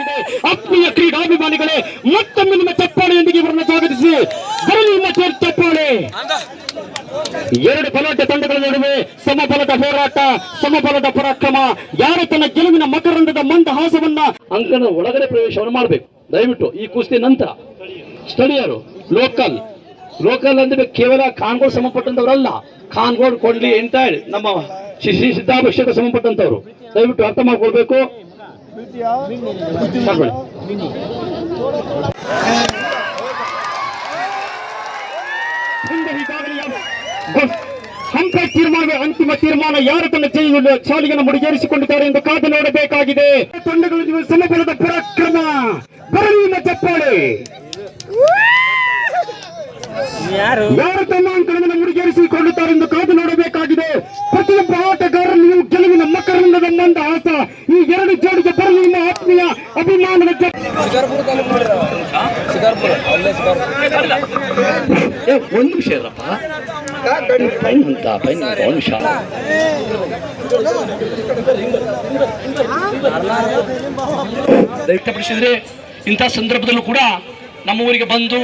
ನೋಡಬೇಕಾಗಿದೆ ಆತ್ಮೀಯ ಕ್ರೀಡಾಭಿಮಾನಿಗಳೇ ಮತ್ತೊಮ್ಮೆ ನಿಮ್ಮ ಚಪ್ಪಾಳೆಯೊಂದಿಗೆ ಇವರನ್ನು ಸ್ವಾಗತಿಸಿ. ಬರಲಿ ಚೇರ್ ಚಪ್ಪಾಳೆ. ಎರಡು ಬಲಾಢ್ಯ ತಂಡಗಳ ನಡುವೆ ಸಮಬಲದ ಹೋರಾಟ ಸಮಬಲದ ಪರಾಕ್ರಮ. ಯಾರು ತನ್ನ ಗೆಲುವಿನ ಮಕರಂದದ ಮಂದಹಾಸವನ್ನ ಅಂಕಣ ಒಳಗಡೆ ಪ್ರವೇಶವನ್ನು ಮಾಡಬೇಕು? ದಯವಿಟ್ಟು ಈ ಕುಸ್ತಿ ನಂತರ. ಸ್ಥಳೀಯರು ಲೋಕಲ್. ಲೋಕಲ್ ಅಂದ್ರೆ ಕೇವಲ ಖಾನ್ಗೋಡ್ ಸಂಬಂಧಪಟ್ಟಂತವರಲ್ಲ ಖಾನ್ಗೋಡ್ ಅಂತ ಹೇಳಿ ನಮ್ಮ ಶ್ರೀ ಶ್ರೀ ಸಿದ್ದಾಭಿಷೇಕ ಸಂಬಂಧಪಟ್ಟಂತವರು ದಯವಿಟ್ಟು ಅರ್ಥ ಮಾಡ್ಕೊಳ್ಬೇಕು. ಸಾಕ್ಬಿಡಿ. ಹಿಂದೆ ಈಗಾಗಲೇ ಯಾವ- ಗೊ- ಹಂತ ತೀರ್ಮಾನ ಅಂತಿಮ ತೀರ್ಮಾನ ಯಾರು ತನ್ನ ಜೈಲು ಶಾಲೆಯನ್ನು ಮುಡಿಗೇರಿಸಿಕೊಂಡಿದ್ದಾರೆ ಎಂದು ಕಾದು ನೋಡಬೇಕಾಗಿದೆ ತಂಡಗಳು ಸಮಬಲದ ಪರಾಕ್ರಮ ಬರಲಿನ ಚಪ್ಪಾಳೆ ಯಾರು ತಮ್ಮ ಅಂಕಣವನ್ನು ಮುಡಿಗೇರಿಸಿಕೊಂಡಿದ್ದಾರೆ ಎಂದು ಕಾದು ನೋಡಬೇಕಾಗಿದೆ ಪ್ರತಿಯೊಬ್ಬ ಗೆಲುವಿನ ಮಕರಂದದ ಆಸ ಈ ಎರಡು ಜೋಡಿಗೆ ಬರಲು ನಿಮ್ಮ ಆತ್ಮೀಯ ಅಭಿಮಾನದ ಒಂದು ನಿಮಿಷ ಅಂತ ಪೈನ್ ಅಂತ, ಇಂಥ ಸಂದರ್ಭದಲ್ಲೂ ಕೂಡ ನಮ್ಮ ಊರಿಗೆ ಬಂದು